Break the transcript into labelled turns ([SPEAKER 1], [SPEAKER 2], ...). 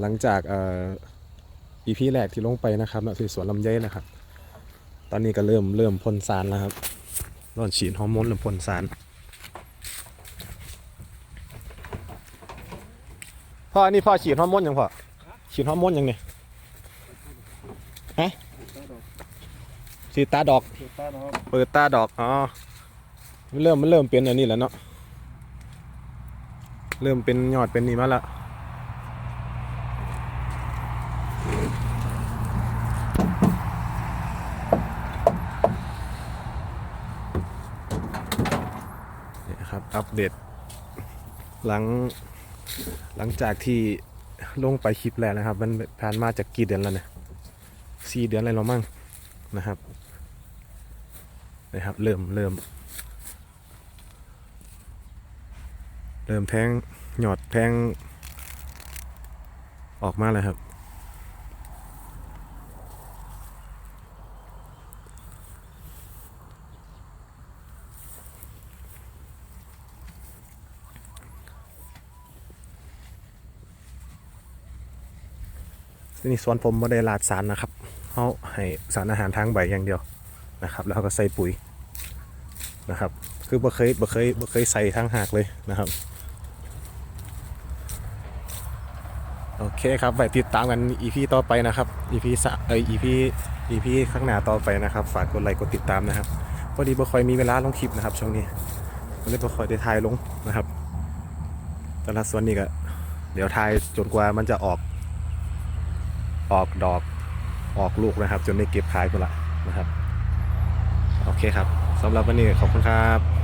[SPEAKER 1] หลังจากอีพีแรกที่ลงไปนะครับนาะที่สวนลำไยนะครับ ตอนนี้ก็เริ่มเริ่มพ่นสารแล้วครับเริ่มฉีดฮอร์โมนเริ่มพ่นสารพ่ออันนี้พ่อฉีดฮอร์โมนยังพ่อฉีดฮอร์โมนยังเนี่ยฮะฉีดตาดอก เปิดตาดอก อ๋อมันเริ่มมันเริ่มเป็นอันนี้แล้วเนาะ เริ่มเป็นยอดเป็นนี่มาแล้ว นะครับ อัปเดต หลังหลังจากที่ลงไปคลิปแล้วนะครับ มันผ่านมาจากกี่เดือนแล้วเนี่ยสี่เดือนอะไรแล้วมั้งนะครับนะครับ เริ่มเริ่มเริ่มแทงหยอดแทงออกมาแล้วครับ นี่สวนผมบ่ได้ลาดสารนะครับเขาให้สารอาหารทางใบอย่างเดียวนะครับ แล้วก็ใส่ปุ๋ยนะครับ คือบ่เคยบ่เคยบ่เคยใส่ทั้งหากเลยนะครับโอเคครับไว้ติดตามกัน EP ต่อไปนะครับ EP สะเอ้ย EP EP ข้างหน้าต่อไปนะครับ ฝากกดไลค์กดติดตามนะครับพอดีบ่ค่อยมีเวลาลงคลิปนะครับช่วงนี้ก็เลยบ่ค่อยได้ถ่ายลงนะครับแต่ละส่วนนี้ก็เดี๋ยวถ่ายจนกว่ามันจะออก ออกดอกออกลูกนะครับ จนได้เก็บขายไปละนะครับ โอเคครับสำหรับวันนี้ขอบคุณครับ